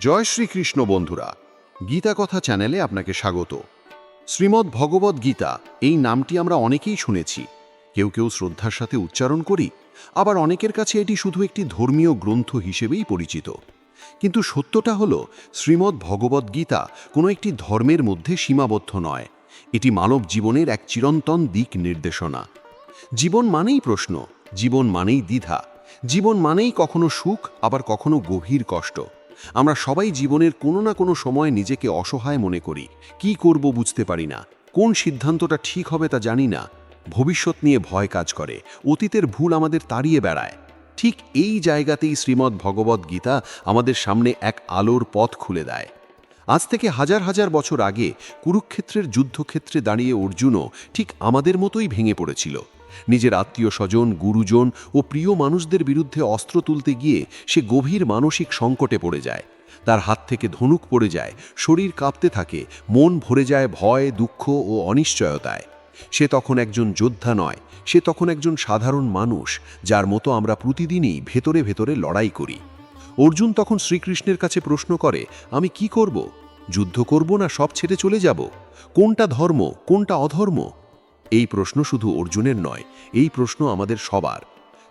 জয় শ্রীকৃষ্ণ, বন্ধুরা। গীতা কথা চ্যানেলে আপনাকে স্বাগত। শ্রীমদ্ ভগবত গীতা, এই নামটি আমরা অনেকেই শুনেছি। কেউ কেউ শ্রদ্ধার সাথে উচ্চারণ করি, আবার অনেকের কাছে এটি শুধু একটি ধর্মীয় গ্রন্থ হিসেবেই পরিচিত। কিন্তু সত্যটা হল, শ্রীমদ্ ভগবত গীতা কোনো একটি ধর্মের মধ্যে সীমাবদ্ধ নয়। এটি মানব জীবনের এক চিরন্তন দিক নির্দেশনা। জীবন মানেই প্রশ্ন, জীবন মানেই দ্বিধা, জীবন মানেই কখনো সুখ, আবার কখনো গভীর কষ্ট। আমরা সবাই জীবনের কোনো না কোনো সময় নিজেকে অসহায় মনে করি। কি করব বুঝতে পারি না। কোন সিদ্ধান্তটা ঠিক হবে তা জানি না। ভবিষ্যৎ নিয়ে ভয় কাজ করে। অতীতের ভুল আমাদের তাড়িয়ে বেড়ায়। ঠিক এই জায়গাতেই শ্রীমদ্ ভগবত গীতা আমাদের সামনে এক আলোর পথ খুলে দেয়। আজ থেকে হাজার হাজার বছর আগে কুরুক্ষেত্রের যুদ্ধক্ষেত্রে দাঁড়িয়ে অর্জুনও ঠিক আমাদের মতোই ভেঙে পড়েছিল। নিজের আত্মীয় স্বজন গুরুজন ও প্রিয় মানুষদের বিরুদ্ধে অস্ত্র তুলতে গিয়ে সে গভীর মানসিক সংকটে পড়ে যায়। তার হাত থেকে ধনুক পড়ে যায়, শরীর কাঁপতে থাকে, মন ভরে যায় ভয়, দুঃখ ও অনিশ্চয়তায়। সে তখন একজন যোদ্ধা নয়, সে তখন একজন সাধারণ মানুষ, যার মতো আমরা প্রতিদিনই ভেতরে ভেতরে লড়াই করি। অর্জুন তখন শ্রীকৃষ্ণের কাছে প্রশ্ন করে, আমি কি করব? যুদ্ধ করব না সব ছেড়ে চলে যাব? কোনটা ধর্ম, কোনটা অধর্ম? এই প্রশ্ন শুধু অর্জুনের নয়, এই প্রশ্ন আমাদের সবার।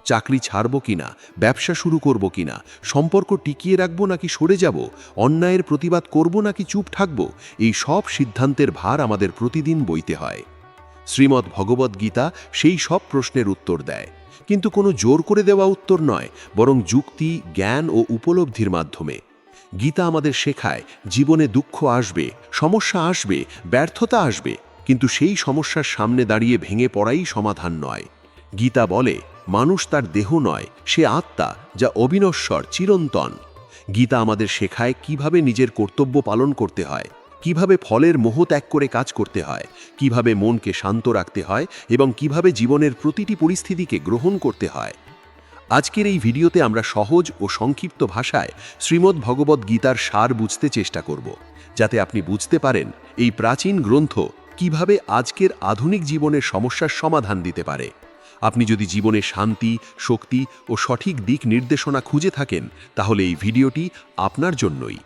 চাকরি ছাড়ব কিনা, ব্যবসা শুরু করব কিনা, সম্পর্ক টিকিয়ে রাখব নাকি সরে যাব, অন্যায়ের প্রতিবাদ করব নাকি চুপ থাকব, এই সব সিদ্ধান্তের ভার আমাদের প্রতিদিন বইতে হয়। শ্রীমদ্ ভগবত গীতা সেই সব প্রশ্নের উত্তর দেয়। কিন্তু কোনো জোর করে দেওয়া উত্তর নয়, বরং যুক্তি, জ্ঞান ও উপলব্ধির মাধ্যমে। গীতা আমাদের শেখায়, জীবনে দুঃখ আসবে, সমস্যা আসবে, ব্যর্থতা আসবে কিন্তু সেই সমস্যার সামনে দাঁড়িয়ে ভেঙে পড়াই সমাধান নয়। গীতা বলে, মানুষ তার দেহ নয়, সে আত্মা, যা অবিনশ্বর, চিরন্তন। গীতা আমাদের শেখায় কীভাবে নিজের কর্তব্য পালন করতে হয়, কীভাবে ফলের মোহ ত্যাগ করে কাজ করতে হয়, কীভাবে মনকে শান্ত রাখতে হয় এবং কীভাবে জীবনের প্রতিটি পরিস্থিতিকে গ্রহণ করতে হয়। আজকের এই ভিডিওতে আমরা সহজ ও সংক্ষিপ্ত ভাষায় শ্রীমদ্ ভগবত গীতার সার বুঝতে চেষ্টা করব, যাতে আপনি বুঝতে পারেন এই প্রাচীন গ্রন্থ কীভাবে আজকের আধুনিক জীবনের সমস্যার সমাধান দিতে পারে? আপনি যদি জীবনে শান্তি, শক্তি ও সঠিক দিক নির্দেশনা খুঁজে থাকেন, তাহলে এই ভিডিওটি আপনার জন্যই।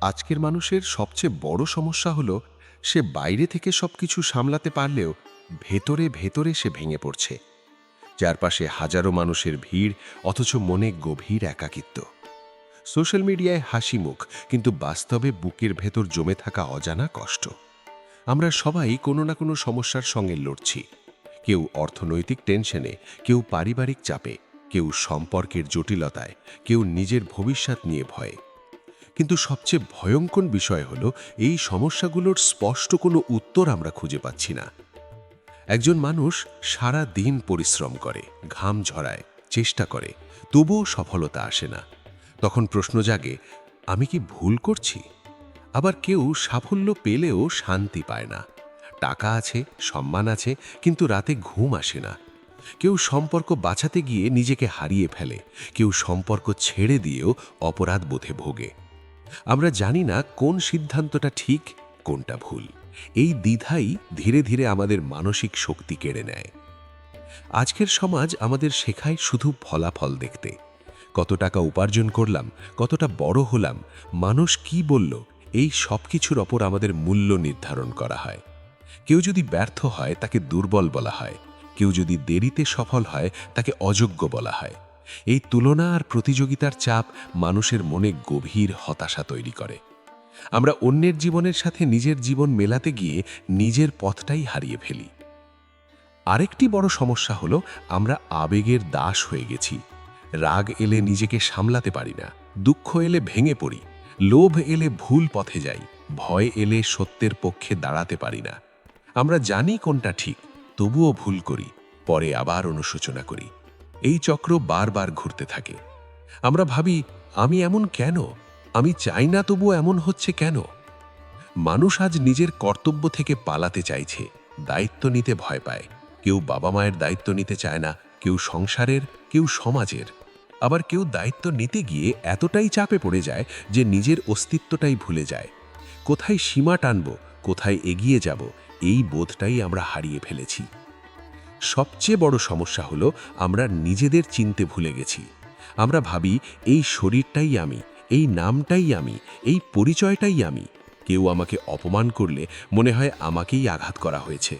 আজকের মানুষের সবচেয়ে বড় সমস্যা হলো, সে বাইরে থেকে সবকিছু সামলাতে পারলেও ভেতরে ভেতরে সে ভেঙে পড়ছে। চারপাশে হাজারো মানুষের ভিড়, অথচ মনে গভীর একাকিত্ব। সোশ্যাল মিডিয়ায় হাসি মুখ কিন্তু বাস্তবে বুকের ভেতর জমে থাকা অজানা কষ্ট। আমরা সবাই কোনো না কোনো সমস্যার সঙ্গে লড়ছি। কেউ অর্থনৈতিক টেনশনে, কেউ পারিবারিক চাপে, কেউ সম্পর্কের জটিলতায়, কেউ নিজের ভবিষ্যৎ নিয়ে ভয়ে। কিন্তু সবচেয়ে ভয়ঙ্কর বিষয় হলো, এই সমস্যাগুলোর স্পষ্ট কোনো উত্তর আমরা খুঁজে পাচ্ছি না। একজন মানুষ সারা দিন পরিশ্রম করে, ঘাম ঝরায়, চেষ্টা করে, তবুও সফলতা আসে না। তখন প্রশ্ন জাগে, আমি কি ভুল করছি? আবার কেউ সাফল্য পেলেও শান্তি পায় না। টাকা আছে, সম্মান আছে, কিন্তু রাতে ঘুম আসে না। কেউ সম্পর্ক বাঁচাতে গিয়ে নিজেকে হারিয়ে ফেলে। কেউ সম্পর্ক ছেড়ে দিয়েও অপরাধ বোধে ভোগে। আমরা জানি না কোন সিদ্ধান্তটা ঠিক, কোনটা ভুল। এই দ্বিধাই ধীরে ধীরে আমাদের মানসিক শক্তি কেড়ে নেয়। আজকের সমাজ আমাদের শেখায় শুধু ফলাফল দেখতে। কত টাকা উপার্জন করলাম, কতটা বড় হলাম, মানুষ কি বলল এই সব কিছুর ওপর আমাদের মূল্য নির্ধারণ করা হয়। কেউ যদি ব্যর্থ হয়, তাকে দুর্বল বলা হয়। কেউ যদি দেরিতে সফল হয়, তাকে অযোগ্য বলা হয়। এই তুলনা আর প্রতিযোগিতার চাপ মানুষের মনে গভীর হতাশা তৈরি করে। আমরা অন্যের জীবনের সাথে নিজের জীবন মেলাতে গিয়ে নিজের পথটাই হারিয়ে ফেলি। আরেকটি বড় সমস্যা হলো, আমরা আবেগের দাস হয়ে গেছি। রাগ এলে নিজেকে সামলাতে পারি না। দুঃখ এলে ভেঙে পড়ি। লোভ এলে ভুল পথে যাই, ভয় এলে সত্যের পক্ষে দাঁড়াতে পারি না। আমরা জানি কোনটা ঠিক, তবুও ভুল করি, পরে আবার অনুশোচনা করি। এই চক্র বারবার ঘুরতে থাকে। আমরা ভাবি, আমি এমন কেন? আমি চাই না তবুও এমন হচ্ছে কেন? মানুষ আজ নিজের কর্তব্য থেকে পালাতে চাইছে, দায়িত্ব নিতে ভয় পায়। কেউ বাবা মায়ের দায়িত্ব নিতে চায় না, কেউ সংসারের, কেউ সমাজের। আবার কেউ দায়িত্ব নিতে গিয়ে এতটাই চাপে পড়ে যায় যে নিজের অস্তিত্বটাই ভুলে যায়। কোথায় সীমা টানব, কোথায় এগিয়ে যাব, এই বোধটাই আমরা হারিয়ে ফেলেছি। সবচেয়ে বড় সমস্যা হলো আমরা নিজেদের চিনতে ভুলে গেছি। আমরা ভাবি, এই শরীরটাই আমি, এই নামটাই আমি, এই পরিচয়টাই আমি। কেউ আমাকে অপমান করলে মনে হয় আমাকেই আঘাত করা হয়েছে।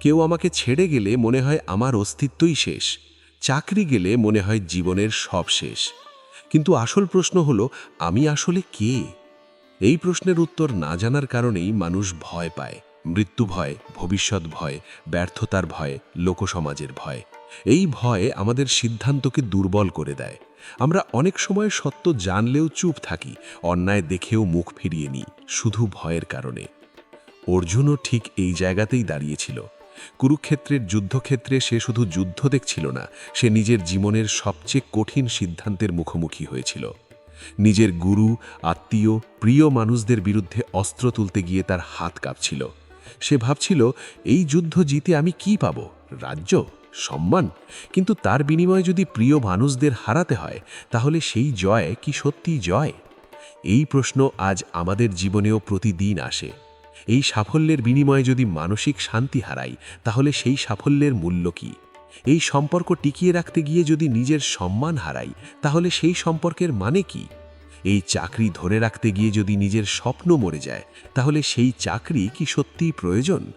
কেউ আমাকে ছেড়ে গেলে মনে হয় আমার অস্তিত্বই শেষ। চাকরি গেলে মনে হয় জীবনের সব শেষ। কিন্তু আসল প্রশ্ন হলো, আমি আসলে কে? এই প্রশ্নের উত্তর না জানার কারণেই মানুষ ভয় পায়। মৃত্যু ভয়, ভবিষ্যৎ ভয়, ব্যর্থতার ভয়, লোকসমাজের ভয়। এই ভয় আমাদের সিদ্ধান্তকে দুর্বল করে দেয়। আমরা অনেক সময় সত্য জানলেও চুপ থাকি, অন্যায় দেখেও মুখ ফিরিয়ে নিই, শুধু ভয়ের কারণে। অর্জুনও ঠিক এই জায়গাতেই দাঁড়িয়েছিল। কুরুক্ষেত্রের যুদ্ধক্ষেত্রে সে শুধু যুদ্ধ দেখছিল না, সে নিজের জীবনের সবচেয়ে কঠিন সিদ্ধান্তের মুখোমুখি হয়েছিল। নিজের গুরু, আত্মীয়, প্রিয় মানুষদের বিরুদ্ধে অস্ত্র তুলতে গিয়ে তার হাত কাঁপছিল। সে ভাবছিল, এই যুদ্ধ জিতে আমি কি পাব? রাজ্য? সম্মান? কিন্তু তার বিনিময়ে যদি প্রিয় মানুষদের হারাতে হয়, তাহলে সেই জয় কি সত্যিই জয়? এই প্রশ্ন আজ আমাদের জীবনেও প্রতিদিন আসে। এই সাফল্যের বিনিময়ে যদি মানসিক শান্তি হারাই, তাহলে সেই সাফল্যের মূল্য কি? এই সম্পর্ক টিকিয়ে রাখতে গিয়ে যদি নিজের সম্মান হারাই, তাহলে সেই সম্পর্কের মানে কি? এই চাকরি ধরে রাখতে গিয়ে যদি নিজের স্বপ্ন মরে যায়, তাহলে সেই চাকরি কি সত্যিই প্রয়োজন?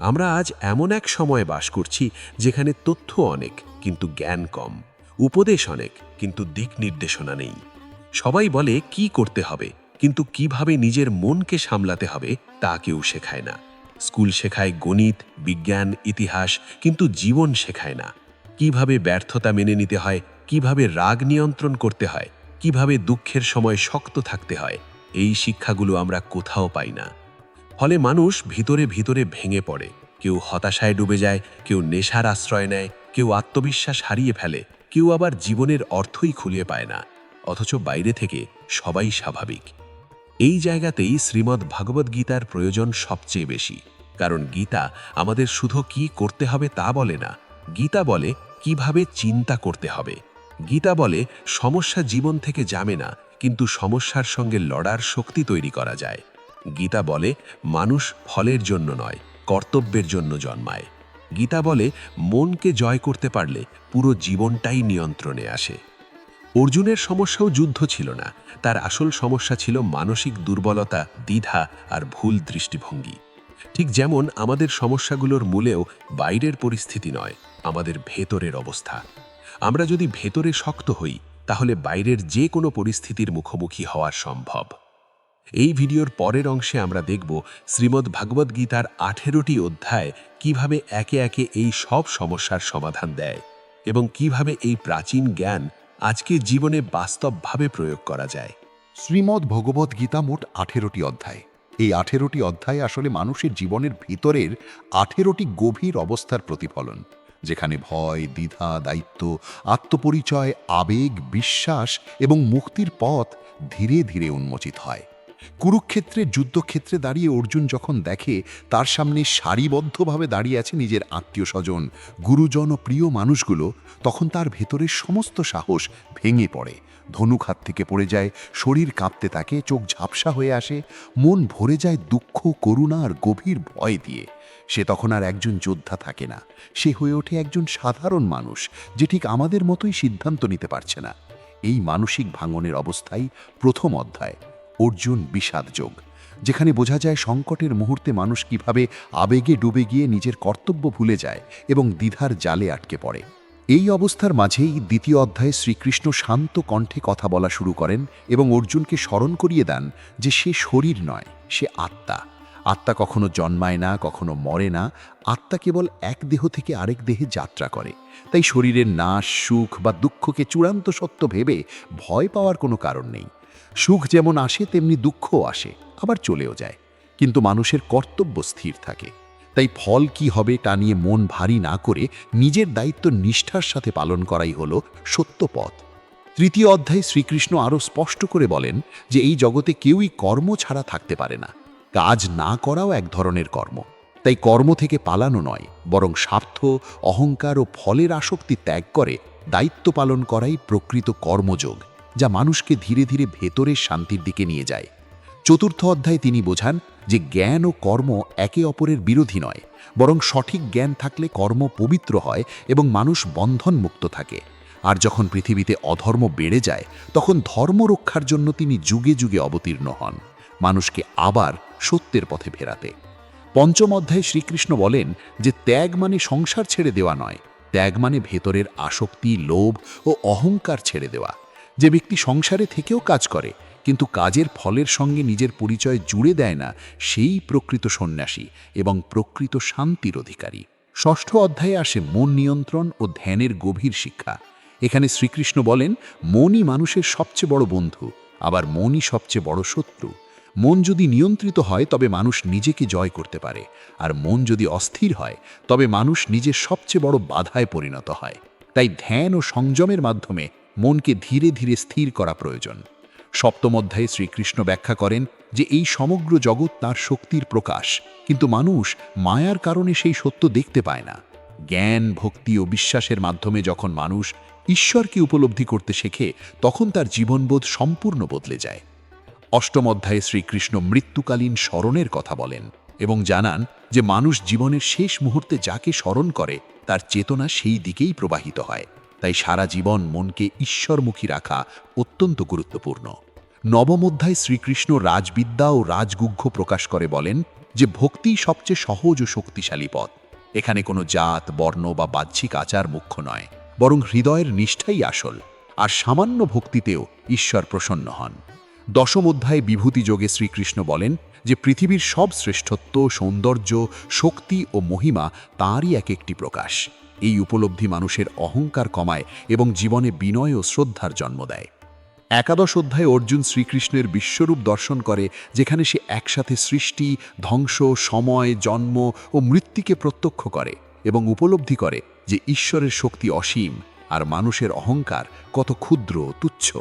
আমরা আজ এমন এক সময়ে বাস করছি, যেখানে তথ্য অনেক, কিন্তু জ্ঞান কম। উপদেশ অনেক, কিন্তু দিক নির্দেশনা নেই। সবাই বলে, কি করতে হবে? কিন্তু কীভাবে নিজের মনকে সামলাতে হবে তা কেউ শেখায় না। স্কুল শেখায় গণিত, বিজ্ঞান, ইতিহাস, কিন্তু জীবন শেখায় না। কীভাবে ব্যর্থতা মেনে নিতে হয়, কীভাবে রাগ নিয়ন্ত্রণ করতে হয়, কীভাবে দুঃখের সময় শক্ত থাকতে হয়, এই শিক্ষাগুলো আমরা কোথাও পাই না। ফলে মানুষ ভিতরে ভিতরে ভেঙে পড়ে। কেউ হতাশায় ডুবে যায়, কেউ নেশার আশ্রয় নেয়, কেউ আত্মবিশ্বাস হারিয়ে ফেলে, কেউ আবার জীবনের অর্থই খুলিয়ে পায় না। অথচ বাইরে থেকে সবাই স্বাভাবিক। এই জায়গাতেই শ্রীমদ্ ভাগবত গীতার প্রয়োজন সবচেয়ে বেশি। কারণ গীতা আমাদের শুধু কি করতে হবে তা বলে না, গীতা বলে কীভাবে চিন্তা করতে হবে। গীতা বলে সমস্যা জীবন থেকে যাবে না, কিন্তু সমস্যার সঙ্গে লড়ার শক্তি তৈরি করা যায়। গীতা বলে মানুষ ফলের জন্য নয়, কর্তব্যের জন্য জন্মায়। গীতা বলে মনকে জয় করতে পারলে পুরো জীবনটাই নিয়ন্ত্রণে আসে। অর্জুনের সমস্যাও যুদ্ধ ছিল না। তার আসল সমস্যা ছিল মানসিক দুর্বলতা, দ্বিধা আর ভুল দৃষ্টিভঙ্গি। ঠিক যেমন আমাদের সমস্যাগুলোর মূলেও বাইরের পরিস্থিতি নয়, আমাদের ভেতরের অবস্থা। আমরা যদি ভেতরে শক্ত হই, তাহলে বাইরের যে কোনো পরিস্থিতির মুখোমুখি হওয়া সম্ভব। এই ভিডিওর পরের অংশে আমরা দেখব শ্রীমদ্ ভাগবত গীতার আঠেরোটি অধ্যায় কীভাবে একে একে এই সব সমস্যার সমাধান দেয় এবং কীভাবে এই প্রাচীন জ্ঞান আজকে জীবনে বাস্তবভাবে প্রয়োগ করা যায়। শ্রীমদ্ ভগবত গীতা মোট আঠেরোটি অধ্যায়। এই আঠেরোটি অধ্যায় আসলে মানুষের জীবনের ভিতরের আঠেরোটি গভীর অবস্থার প্রতিফলন, যেখানে ভয়, দ্বিধা, দায়িত্ব, আত্মপরিচয়, আবেগ, বিশ্বাস এবং মুক্তির পথ ধীরে ধীরে উন্মোচিত হয়। কুরুক্ষেত্রের যুদ্ধক্ষেত্রে দাঁড়িয়ে অর্জুন যখন দেখে, তার সামনে সারিবদ্ধভাবে দাঁড়িয়ে আছে নিজের আত্মীয় স্বজন, গুরুজন ও প্রিয় মানুষগুলো, তখন তার ভেতরের সমস্ত সাহস ভেঙে পড়ে। ধনুক হাত থেকে পড়ে যায়, শরীর কাঁপতে থাকে, চোখ ঝাপসা হয়ে আসে, মন ভরে যায় দুঃখ, করুণা আর গভীর ভয় দিয়ে। সে তখন আর একজন যোদ্ধা থাকে না। সে হয়ে ওঠে একজন সাধারণ মানুষ, যে ঠিক আমাদের মতোই সিদ্ধান্ত নিতে পারছে না। এই মানসিক ভাঙনের অবস্থাই প্রথম অধ্যায়। অর্জুন বিষাদ যোগ, যেখানে বোঝা যায় সংকটের মুহূর্তে মানুষ কীভাবে আবেগে ডুবে গিয়ে নিজের কর্তব্য ভুলে যায় এবং দ্বিধার জালে আটকে পড়ে। এই অবস্থার মাঝেই দ্বিতীয় অধ্যায়ে শ্রীকৃষ্ণ শান্ত কণ্ঠে কথা বলা শুরু করেন এবং অর্জুনকে স্মরণ করিয়ে দেন যে সে শরীর নয়, সে আত্মা। আত্মা কখনো জন্মায় না, কখনো মরে না, আত্মা কেবল এক দেহ থেকে আরেক দেহে যাত্রা করে। তাই শরীরের নাশ, সুখ বা দুঃখকে চূড়ান্ত সত্য ভেবে ভয় পাওয়ার কোনো কারণ নেই। সুখ যেমন আসে, তেমনি দুঃখও আসে, আবার চলেও যায়। কিন্তু মানুষের কর্তব্য স্থির থাকে। তাই ফল কি হবে তা নিয়ে মন ভারী না করে নিজের দায়িত্ব নিষ্ঠার সাথে পালন করাই হলো সত্য পথ। তৃতীয় অধ্যায়ে শ্রীকৃষ্ণ আরও স্পষ্ট করে বলেন যে এই জগতে কেউই কর্ম ছাড়া থাকতে পারে না। কাজ না করাও এক ধরনের কর্ম। তাই কর্ম থেকে পালানো নয়, বরং স্বার্থ, অহংকার ও ফলের আসক্তি ত্যাগ করে দায়িত্ব পালন করাই প্রকৃত কর্মযোগ। যা মানুষকে ধীরে ধীরে ভেতরের শান্তির দিকে নিয়ে যায়। চতুর্থ অধ্যায়ে তিনি বোঝান যে জ্ঞান ও কর্ম একে অপরের বিরোধী নয়, বরং সঠিক জ্ঞান থাকলে কর্ম পবিত্র হয় এবং মানুষ বন্ধন মুক্ত থাকে। আর যখন পৃথিবীতে অধর্ম বেড়ে যায়, তখন ধর্ম রক্ষার জন্য তিনি যুগে যুগে অবতীর্ণ হন। মানুষকে আবার সত্যের পথে ফেরাতে। পঞ্চম অধ্যায়ে শ্রীকৃষ্ণ বলেন যে ত্যাগ মানে সংসার ছেড়ে দেওয়া নয়, ত্যাগ মানে ভেতরের আসক্তি, লোভ ও অহংকার ছেড়ে দেওয়া। যে ব্যক্তি সংসারে থেকেও কাজ করে, কিন্তু কাজের ফলের সঙ্গে নিজের পরিচয় জুড়ে দেয় না, সেই প্রকৃত সন্ন্যাসী এবং প্রকৃত শান্তির অধিকারী। ষষ্ঠ অধ্যায়ে আসে মন নিয়ন্ত্রণ ও ধ্যানের গভীর শিক্ষা। এখানে শ্রীকৃষ্ণ বলেন, মনই মানুষের সবচেয়ে বড় বন্ধু, আবার মনই সবচেয়ে বড় শত্রু। মন যদি নিয়ন্ত্রিত হয়, তবে মানুষ নিজেকে জয় করতে পারে, আর মন যদি অস্থির হয়, তবে মানুষ নিজের সবচেয়ে বড় বাধায় পরিণত হয়। তাই ধ্যান ও সংযমের মাধ্যমে মনকে ধীরে ধীরে স্থির করা প্রয়োজন। সপ্তম অধ্যায়ে শ্রীকৃষ্ণ ব্যাখ্যা করেন যে এই সমগ্র জগৎ তার শক্তির প্রকাশ, কিন্তু মানুষ মায়ার কারণে সেই সত্য দেখতে পায় না। জ্ঞান, ভক্তি ও বিশ্বাসের মাধ্যমে যখন মানুষ ঈশ্বরকে উপলব্ধি করতে শেখে, তখন তার জীবনবোধ সম্পূর্ণ বদলে যায়। অষ্টম অধ্যায়ে শ্রীকৃষ্ণ মৃত্যুকালীন স্মরণের কথা বলেন এবং জানান যে মানুষ জীবনের শেষ মুহূর্তে যাকে স্মরণ করে, তার চেতনা সেই দিকেই প্রবাহিত হয়। তাই সারা জীবন মনকে ঈশ্বরমুখী রাখা অত্যন্ত গুরুত্বপূর্ণ। নবম অধ্যায় শ্রীকৃষ্ণ রাজবিদ্যা ও রাজগুহ্য প্রকাশ করে বলেন যে, ভক্তি সবচেয়ে সহজ ও শক্তিশালী পথ। এখানে কোনো জাত, বর্ণ বা বাহ্যিক আচার মুখ্য নয়, বরং হৃদয়ের নিষ্ঠাই আসল, আর সামান্য ভক্তিতেও ঈশ্বর প্রসন্ন হন। দশম অধ্যায়ে বিভূতি যোগে শ্রীকৃষ্ণ বলেন যে, পৃথিবীর সব শ্রেষ্ঠত্ব, সৌন্দর্য, শক্তি ও মহিমা তাঁরই এক একটি প্রকাশ। এই উপলব্ধি মানুষের অহংকার কমায় এবং জীবনে বিনয় ও শ্রদ্ধার জন্ম দেয়। একাদশ অধ্যায়ে অর্জুন শ্রীকৃষ্ণের বিশ্বরূপ দর্শন করে, যেখানে সে একসাথে সৃষ্টি, ধ্বংস, সময়, জন্ম ও মৃত্যুকে প্রত্যক্ষ করে এবং উপলব্ধি করে যে ঈশ্বরের শক্তি অসীম আর মানুষের অহংকার কত ক্ষুদ্র তুচ্ছ।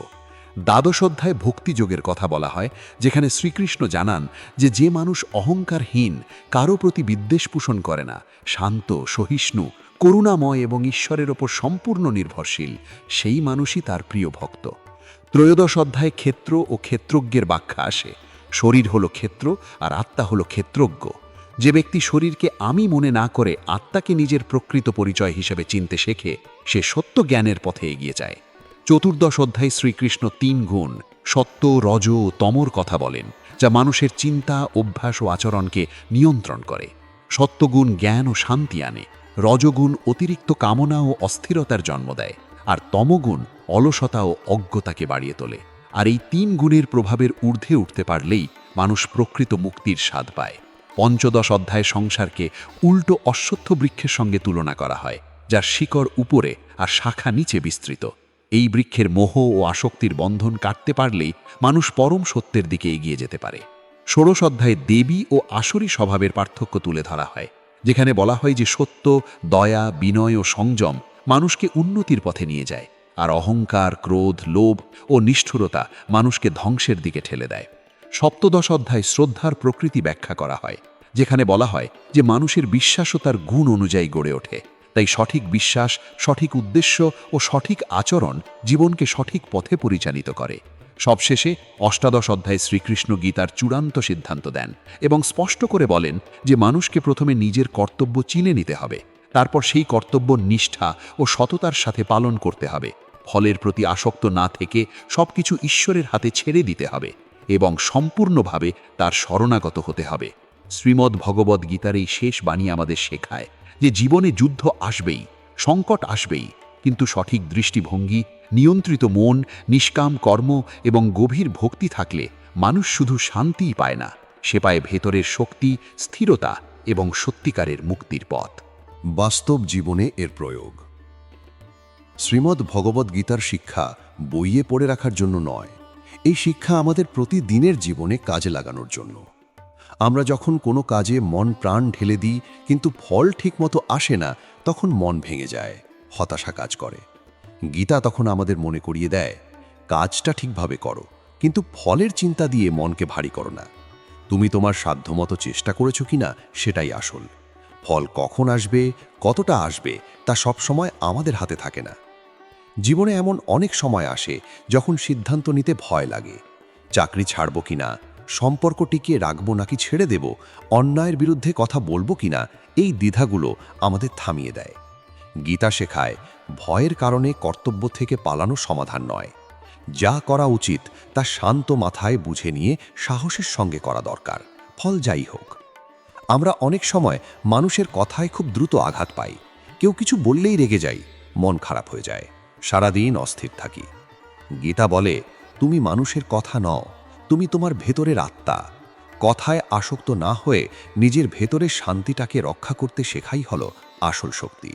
দ্বাদশ অধ্যায় ভক্তিযোগের কথা বলা হয়, যেখানে শ্রীকৃষ্ণ জানান যে যে মানুষ অহংকারহীন, কারও প্রতি বিদ্বেষ পোষণ করে না, শান্ত, সহিষ্ণু করুণাময় এবং ঈশ্বরের ওপর সম্পূর্ণ নির্ভরশীল, সেই মানুষই তার প্রিয় ভক্ত। ত্রয়োদশ অধ্যায়ে ক্ষেত্র ও ক্ষেত্রজ্ঞের ব্যাখ্যা আসে। শরীর হলো ক্ষেত্র আর আত্মা হলো ক্ষেত্রজ্ঞ। যে ব্যক্তি শরীরকে আমি মনে না করে আত্মাকে নিজের প্রকৃত পরিচয় হিসেবে চিনতে শেখে, সে সত্য জ্ঞানের পথে এগিয়ে যায়। চতুর্দশ অধ্যায় শ্রীকৃষ্ণ তিন গুণ, সত্য, রজ ও তমর কথা বলেন, যা মানুষের চিন্তা, অভ্যাস ও আচরণকে নিয়ন্ত্রণ করে। সত্যগুণ জ্ঞান ও শান্তি আনে। রজগুণ অতিরিক্ত কামনা ও অস্থিরতার জন্ম দেয়, আর তমগুণ অলসতা ও অজ্ঞতাকে বাড়িয়ে তোলে। আর এই তিন গুণের প্রভাবের ঊর্ধ্বে উঠতে পারলেই মানুষ প্রকৃত মুক্তির স্বাদ পায়। পঞ্চদশ অধ্যায় সংসারকে উল্টো অশ্বত্থ বৃক্ষের সঙ্গে তুলনা করা হয়, যার শিকড় উপরে আর শাখা নিচে বিস্তৃত। এই বৃক্ষের মোহ ও আসক্তির বন্ধন কাটতে পারলেই মানুষ পরম সত্যের দিকে এগিয়ে যেতে পারে। ষোড়শ অধ্যায়ে দেবী ও আসরী স্বভাবের পার্থক্য তুলে ধরা হয়। যেখানে বলা হয় যে সত্য, দয়া, বিনয় ও সংযম মানুষকে উন্নতির পথে নিয়ে যায় আর অহংকার, ক্রোধ, লোভ ও নিষ্ঠুরতা মানুষকে ধ্বংসের দিকে ঠেলে দেয়। সপ্তদশ অধ্যায় শ্রদ্ধার প্রকৃতি ব্যাখ্যা করা হয়, যেখানে বলা হয় যে মানুষের বিশ্বাসও তার গুণ অনুযায়ী গড়ে ওঠে। তাই সঠিক বিশ্বাস, সঠিক উদ্দেশ্য ও সঠিক আচরণ জীবনকে সঠিক পথে পরিচালিত করে। সবশেষে অষ্টাদশ অধ্যায়ে শ্রীকৃষ্ণ গীতার চূড়ান্ত সিদ্ধান্ত দেন এবং স্পষ্ট করে বলেন যে মানুষকে প্রথমে নিজের কর্তব্য চিনে নিতে হবে, তারপর সেই কর্তব্য নিষ্ঠা ও সততার সাথে পালন করতে হবে, ফলের প্রতি আসক্ত না থেকে সবকিছু ঈশ্বরের হাতে ছেড়ে দিতে হবে এবং সম্পূর্ণভাবে তার শরণাগত হতে হবে। শ্রীমদ্ ভগবদ্ গীতার এই শেষ বাণী আমাদের শেখায় যে জীবনে যুদ্ধ আসবেই, সংকট আসবেই কিন্তু সঠিক দৃষ্টিভঙ্গি, নিয়ন্ত্রিত মন, নিষ্কাম কর্ম এবং গভীর ভক্তি থাকলে মানুষ শুধু শান্তিই পায় না, সে পায় ভেতরের শক্তি, স্থিরতা এবং সত্যিকারের মুক্তির পথ। বাস্তব জীবনে এর প্রয়োগ। শ্রীমদ্ ভগবদ্ গীতার শিক্ষা বইয়ে পড়ে রাখার জন্য নয়, এই শিক্ষা আমাদের প্রতিদিনের জীবনে কাজে লাগানোর জন্য। আমরা যখন কোনো কাজে মন প্রাণ ঢেলে দিই, কিন্তু ফল ঠিকমতো আসে না, তখন মন ভেঙে যায়। হতাশা কাজ করে। গীতা তখন আমাদের মনে করিয়ে দেয়, কাজটা ঠিকভাবে করো, কিন্তু ফলের চিন্তা দিয়ে মনকে ভারী করো না। তুমি তোমার সাধ্যমতো চেষ্টা করেছ কিনা সেটাই আসল। ফল কখন আসবে, কতটা আসবে, তা সব সময় আমাদের হাতে থাকে না। জীবনে এমন অনেক সময় আসে যখন সিদ্ধান্ত নিতে ভয় লাগে। চাকরি ছাড়ব কিনা, সম্পর্ক টিকিয়ে রাখব নাকি ছেড়ে দেব, অন্যায়ের বিরুদ্ধে কথা বলব কিনা, এই দ্বিধাগুলো আমাদের থামিয়ে দেয়। গীতা শেখায়, ভয়ের কারণে কর্তব্য থেকে পালানো সমাধান নয়। যা করা উচিত, তা শান্ত মাথায় বুঝে নিয়ে সাহসের সঙ্গে করা দরকার। ফল যাই হোক। আমরা অনেক সময় মানুষের কথায় খুব দ্রুত আঘাত পাই। কেউ কিছু বললেই রেগে যাই, মন খারাপ হয়ে যায়। সারাদিন অস্থির থাকি। গীতা বলে, তুমি মানুষের কথা নও, তুমি তোমার ভেতরের আত্মা। কথায় আসক্ত না হয়ে নিজের ভেতরের শান্তিটাকে রক্ষা করতে শেখাই হলো আসল শক্তি।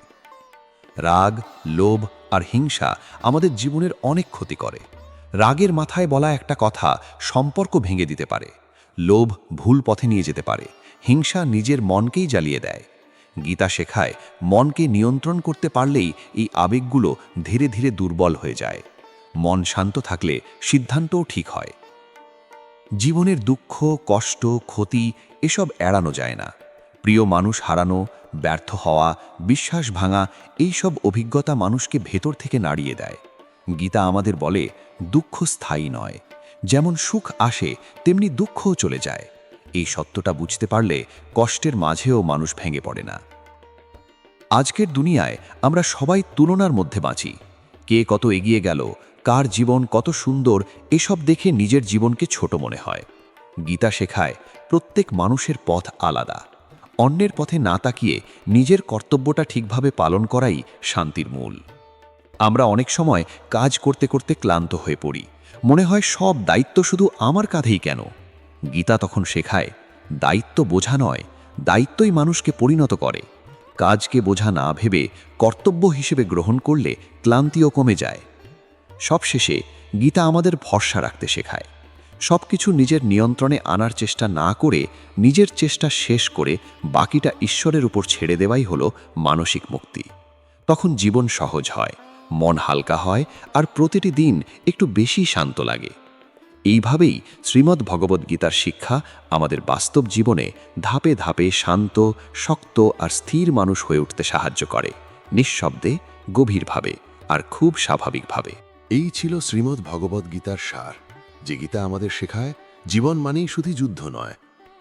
রাগ, লোভ আর হিংসা আমাদের জীবনের অনেক ক্ষতি করে। রাগের মাথায় বলা একটা কথা সম্পর্ক ভেঙে দিতে পারে। লোভ ভুল পথে নিয়ে যেতে পারে। হিংসা নিজের মনকেই জ্বালিয়ে দেয়। গীতা শেখায়, মনকে নিয়ন্ত্রণ করতে পারলেই এই আবেগগুলো ধীরে ধীরে দুর্বল হয়ে যায়। মন শান্ত থাকলে সিদ্ধান্তও ঠিক হয়। জীবনের দুঃখ, কষ্ট, ক্ষতি এসব এড়ানো যায় না। প্রিয় মানুষ হারানো ব্যর্থ হওয়া, বিশ্বাস ভাঙা এইসব অভিজ্ঞতা মানুষকে ভেতর থেকে নাড়িয়ে দেয়। গীতা আমাদের বলে, দুঃখ স্থায়ী নয়। যেমন সুখ আসে, তেমনি দুঃখও চলে যায়। এই সত্যটা বুঝতে পারলে কষ্টের মাঝেও মানুষ ভেঙে পড়ে না। আজকের দুনিয়ায় আমরা সবাই তুলনার মধ্যে বাঁচি। কে কত এগিয়ে গেল, কার জীবন কত সুন্দর, এসব দেখে নিজের জীবনকে ছোট মনে হয়। গীতা শেখায়, প্রত্যেক মানুষের পথ আলাদা। অন্যের পথে না তাকিয়ে নিজের কর্তব্যটা ঠিকভাবে পালন করাই শান্তির মূল। আমরা অনেক সময় কাজ করতে করতে ক্লান্ত হয়ে পড়ি। মনে হয় সব দায়িত্ব শুধু আমার কাঁধেই কেন? গীতা তখন শেখায়, দায়িত্ব বোঝা নয়, দায়িত্বই মানুষকে পরিণত করে। কাজকে বোঝা না ভেবে কর্তব্য হিসেবে গ্রহণ করলে ক্লান্তিও কমে যায়। সবশেষে গীতা আমাদের ভরসা রাখতে শেখায়। সব কিছু নিজের নিয়ন্ত্রণে আনার চেষ্টা না করে নিজের চেষ্টা শেষ করে বাকিটা ঈশ্বরের উপর ছেড়ে দেওয়াই হলো মানসিক মুক্তি। তখন জীবন সহজ হয়, মন হালকা হয় আর প্রতিটি দিন একটু বেশি শান্ত লাগে। এইভাবেই শ্রীমদ্ ভগবদ্গীতার শিক্ষা আমাদের বাস্তব জীবনে ধাপে ধাপে শান্ত, শক্ত আর স্থির মানুষ হয়ে উঠতে সাহায্য করে, নিঃশব্দে, গভীরভাবে আর খুব স্বাভাবিকভাবে। এই ছিল শ্রীমদ্ ভগবদ্গীতার সার। যে গীতা আমাদের শেখায়, জীবন মানেই শুধু যুদ্ধ নয়।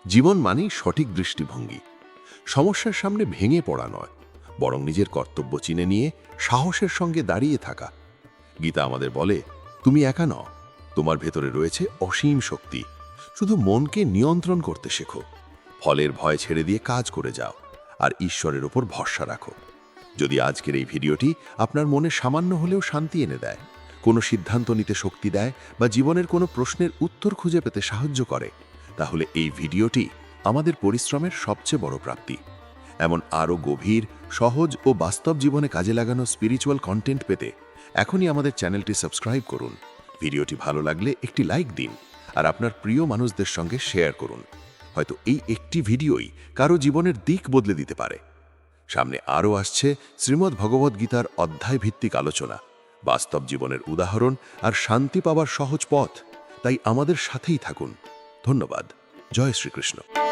জীবন মানেই সঠিক দৃষ্টিভঙ্গি। সমস্যার সামনে ভেঙে পড়া নয়, বরং নিজের কর্তব্য চিনে নিয়ে সাহসের সঙ্গে দাঁড়িয়ে থাকা। গীতা আমাদের বলে, তুমি একা নও, তোমার ভেতরে রয়েছে অসীম শক্তি। শুধু মনকে নিয়ন্ত্রণ করতে শেখো। ফলের ভয় ছেড়ে দিয়ে কাজ করে যাও, আর ঈশ্বরের ওপর ভরসা রাখো। যদি আজকের এই ভিডিওটি আপনার মনে সামান্য হলেও শান্তি এনে দেয় কোনো সিদ্ধান্ত নিতে শক্তি দেয় বা জীবনের কোনো প্রশ্নের উত্তর খুঁজে পেতে সাহায্য করে, তাহলে এই ভিডিওটি আমাদের পরিশ্রমের সবচেয়ে বড় প্রাপ্তি। এমন আরও গভীর, সহজ ও বাস্তব জীবনে কাজে লাগানো স্পিরিচুয়াল কন্টেন্ট পেতে এখনই আমাদের চ্যানেলটি সাবস্ক্রাইব করুন। ভিডিওটি ভালো লাগলে একটি লাইক দিন আর আপনার প্রিয় মানুষদের সঙ্গে শেয়ার করুন। হয়তো এই একটি ভিডিওই কারও জীবনের দিক বদলে দিতে পারে। সামনে আরও আসছে শ্রীমদ্ ভগবদ্গীতার অধ্যায় ভিত্তিক আলোচনা। বাস্তব জীবনের উদাহরণ আর শান্তি পাওয়ার সহজ পথ। তাই আমাদের সাথেই থাকুন। ধন্যবাদ। জয় শ্রীকৃষ্ণ।